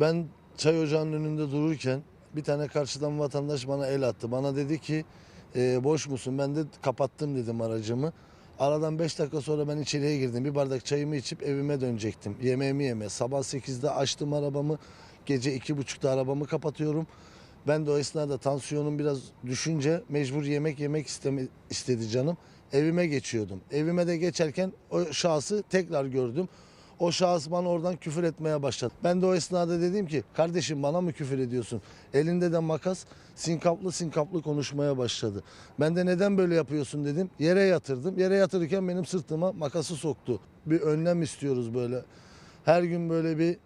Ben çay ocağının önünde dururken bir tane karşıdan vatandaş bana el attı. Bana dedi ki "E, boş musun? Ben de kapattım dedim aracımı. Aradan 5 dakika sonra ben içeriye girdim. Bir bardak çayımı içip evime dönecektim. Yemeğimi yeme. Sabah 8'de açtım arabamı. Gece 2.30'da arabamı kapatıyorum. Ben de o esnada tansiyonum biraz düşünce mecbur yemek yemek isteme, istedi canım. Evime geçiyordum. Evime de geçerken o şahsı tekrar gördüm. O şahıs bana oradan küfür etmeye başladı. Ben de o esnada dedim ki kardeşim bana mı küfür ediyorsun? Elinde de makas sinkaplı sinkaplı konuşmaya başladı. Ben de neden böyle yapıyorsun dedim. Yere yatırdım. Yere yatırırken benim sırtıma makası soktu. Bir önlem istiyoruz böyle. Her gün böyle bir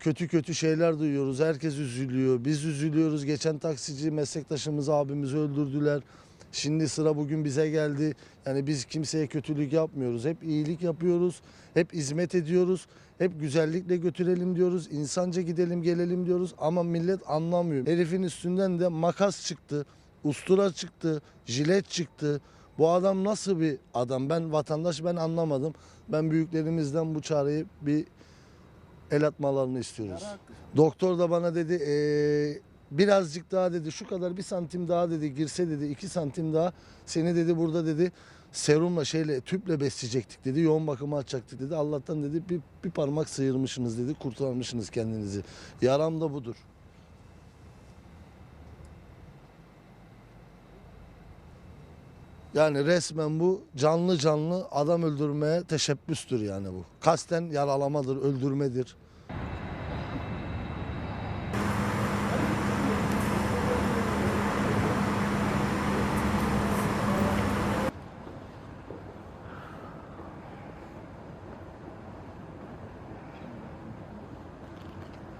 kötü kötü şeyler duyuyoruz. Herkes üzülüyor. Biz üzülüyoruz. Geçen taksici meslektaşımız abimizi öldürdüler. Şimdi sıra bugün bize geldi. Yani biz kimseye kötülük yapmıyoruz. Hep iyilik yapıyoruz. Hep hizmet ediyoruz. Hep güzellikle götürelim diyoruz. İnsanca gidelim gelelim diyoruz. Ama millet anlamıyor. Herifin üstünden de makas çıktı. Ustura çıktı. Jilet çıktı. Bu adam nasıl bir adam? Ben vatandaş ben anlamadım. Ben büyüklerimizden bu çareyi bir el atmalarını istiyoruz. Doktor da bana dedi "Ee, birazcık daha dedi şu kadar bir santim daha dedi girse dedi iki santim daha seni dedi burada dedi serumla şeyle tüple besleyecektik dedi yoğun bakıma açacaktık dedi. Allah'tan dedi bir, bir parmak sıyırmışsınız dedi kurtarmışsınız kendinizi. Yaram da budur. Yani resmen bu canlı canlı adam öldürmeye teşebbüstür yani bu. Kasten yaralamadır, öldürmedir.